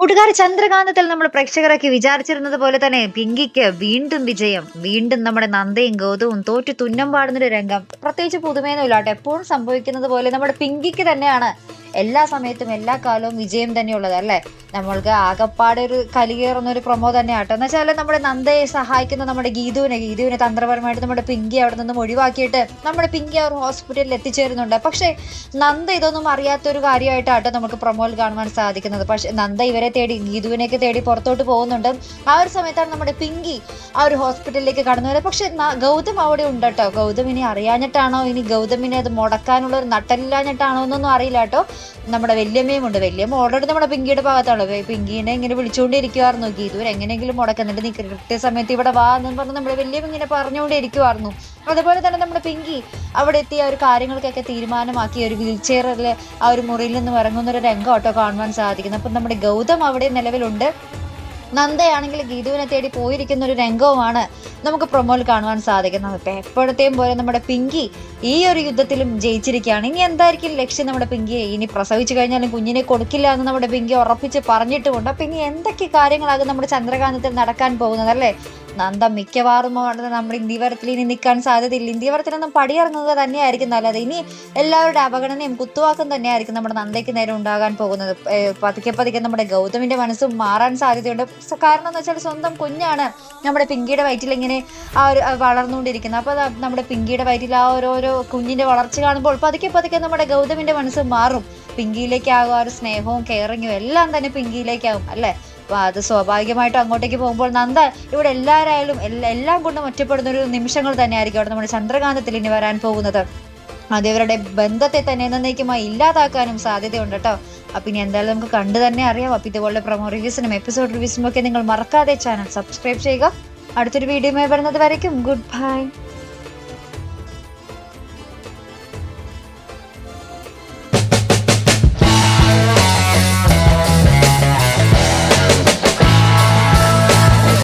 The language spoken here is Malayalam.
കൂട്ടുകാർ ചന്ദ്രകാന്തത്തിൽ നമ്മൾ പ്രേക്ഷകരൊക്കെ വിചാരിച്ചിരുന്നത് പോലെ തന്നെ പിങ്കിക്ക് വീണ്ടും വിജയം വീണ്ടും നമ്മുടെ നന്ദയും ഗൗതവും തോറ്റു തുന്നം പാടുന്നൊരു രംഗം. പ്രത്യേകിച്ച് പുതുമയൊന്നുമില്ല എപ്പോഴും സംഭവിക്കുന്നത് പോലെ നമ്മുടെ പിങ്കിക്ക് തന്നെയാണ് എല്ലാ സമയത്തും എല്ലാ കാലവും വിജയം തന്നെയുള്ളത് അല്ലേ? നമ്മൾക്ക് ആകപ്പാടെ ഒരു കലികേറുന്ന ഒരു പ്രൊമോ തന്നെ ആട്ടോ എന്ന് വെച്ചാൽ നമ്മുടെ നന്ദയെ സഹായിക്കുന്ന നമ്മുടെ ഗീതുവിനെ ഗീതുവിനെ തന്ത്രപരമായിട്ട് നമ്മുടെ പിങ്കി അവിടെ നിന്നും ഒഴിവാക്കിയിട്ട് നമ്മുടെ പിങ്കി അവർ ഹോസ്പിറ്റലിൽ എത്തിച്ചേരുന്നുണ്ട്. പക്ഷേ നന്ദ ഇതൊന്നും അറിയാത്തൊരു കാര്യമായിട്ടാട്ടോ നമുക്ക് പ്രൊമോയിൽ കാണുവാൻ സാധിക്കുന്നത്. പക്ഷേ നന്ദ ഇവരെ തേടി ഗീതുവിനെയൊക്കെ തേടി പുറത്തോട്ട് പോകുന്നുണ്ട്. ആ ഒരു സമയത്താണ് നമ്മുടെ പിങ്കി ആ ഒരു ഹോസ്പിറ്റലിലേക്ക് കടന്നു വരുന്നത്. പക്ഷേ ഗൗതം അവിടെ ഉണ്ട് കേട്ടോ ഗൗതം ഇനി അറിയാഞ്ഞിട്ടാണോ? ഇനി ഗൗതമിനെ അത് മുടക്കാനുള്ള ഒരു നട്ടലില്ലാഞ്ഞിട്ടാണോ എന്നൊന്നും അറിയില്ല കേട്ടോ നമ്മുടെ വല്യമ്മയും ഉണ്ട്. വല്യമ്മ ഓൾറെഡി നമ്മുടെ പിങ്കിയുടെ ഭാഗത്താണ്. പിങ്കിനെ ഇങ്ങനെ വിളിച്ചുകൊണ്ടിരിക്കുവായിരുന്നു. ഗീതു എങ്ങനെയെങ്കിലും മുടക്കുന്നുണ്ട് നീ കൃത്യസമയത്ത് ഇവിടെ വാ എന്ന് പറഞ്ഞ് നമ്മുടെ വല്യമ്മ ഇങ്ങനെ പറഞ്ഞുകൊണ്ടിരിക്കുവായിരുന്നു. അതുപോലെ തന്നെ നമ്മുടെ പിങ്കി അവിടെ എത്തി ആ ഒരു കാര്യങ്ങൾക്കൊക്കെ തീരുമാനമാക്കി ഒരു വീൽ ചെയറിൽ ആ ഒരു മുറിയിൽ നിന്ന് ഇറങ്ങുന്ന ഒരു രംഗം കാണുവാൻ സാധിക്കുന്നത്. അപ്പം നമ്മുടെ ഗൗതം അവിടെ നിലവിലുണ്ട്. നന്ദയാണെങ്കിൽ ഗീതുവിനെ തേടി പോയിരിക്കുന്ന ഒരു രംഗവുമാണ് നമുക്ക് പ്രൊമോയിൽ കാണുവാൻ സാധിക്കുന്നത്. ഇപ്പൊ എപ്പോഴത്തെയും പോലെ നമ്മുടെ പിങ്കി ഈ ഒരു യുദ്ധത്തിലും ജയിച്ചിരിക്കുകയാണ്. ഇനി എന്തായിരിക്കും ലക്ഷ്യം നമ്മുടെ പിങ്കിയെ? ഇനി പ്രസവിച്ചു കഴിഞ്ഞാലും കുഞ്ഞിനെ കൊടുക്കില്ല എന്ന് നമ്മുടെ പിങ്കി ഉറപ്പിച്ച് പറഞ്ഞിട്ടുമുണ്ട്. അപ്പൊ ഇനി എന്തൊക്കെ കാര്യങ്ങളാകും നമ്മുടെ ചന്ദ്രകാന്തത്തിൽ നടക്കാൻ പോകുന്നത് അല്ലേ? നന്ദ മിക്കവാറും നമ്മൾ ഇന്ത്യവരത്തിൽ ഇനി നിൽക്കാൻ സാധ്യതയില്ല. ഇന്ത്യവരത്തിലൊന്നും പടിയിറങ്ങുക തന്നെയായിരിക്കും നല്ലത്. ഇനി എല്ലാവരുടെ അപഗണനയും കുത്തുവാക്കും തന്നെയായിരിക്കും നമ്മുടെ നന്ദയ്ക്ക് നേരെ ഉണ്ടാകാൻ പോകുന്നത്. പതുക്കെ പതുക്കെ നമ്മുടെ ഗൗതമിന്റെ മനസ്സും മാറാൻ സാധ്യതയുണ്ട്. കാരണം എന്ന് വെച്ചാൽ സ്വന്തം കുഞ്ഞാണ് നമ്മുടെ പിങ്കിയുടെ വയറ്റിൽ ഇങ്ങനെ ആ ഒരു വളർന്നുകൊണ്ടിരിക്കുന്നത്. അപ്പോൾ നമ്മുടെ പിങ്കിയുടെ വയറ്റിൽ ആ ഓരോരോ കുഞ്ഞിന്റെ വളർച്ച കാണുമ്പോൾ പതുക്കെ പതുക്കെ നമ്മുടെ ഗൗതമിന്റെ മനസ്സ് മാറും. പിങ്കിയിലേക്കാകും ആ ഒരു സ്നേഹവും കെയറിങ്ങും എല്ലാം തന്നെ പിങ്കിയിലേക്കാകും അല്ലേ? അപ്പൊ അത് സ്വാഭാവികമായിട്ടും അങ്ങോട്ടേക്ക് പോകുമ്പോൾ നന്ദ ഇവിടെ എല്ലാവരായാലും എല്ലാ- എല്ലാം കൊണ്ടും ഒറ്റപ്പെടുന്ന ഒരു നിമിഷങ്ങൾ തന്നെയായിരിക്കും അവിടെ നമ്മുടെ ചന്ദ്രകാന്തത്തിൽ ഇനി വരാൻ പോകുന്നത്. അത് ഇവരുടെ ബന്ധത്തെ തന്നെ എന്നേക്കുമായി ഇല്ലാതാക്കാനും സാധ്യതയുണ്ട് കേട്ടോ. അപ്പം ഇനി എന്തായാലും നമുക്ക് കണ്ടു തന്നെ അറിയാം. അപ്പം ഇതുപോലെ പ്രൊമോ റിവ്യൂസിനും എപ്പിസോഡ് റിവ്യൂസിനും ഒക്കെ നിങ്ങൾ മറക്കാതെ ചാനൽ സബ്സ്ക്രൈബ് ചെയ്യുക. അടുത്തൊരു വീഡിയോയുമായി വരുന്നത് വരയ്ക്കും. Good bye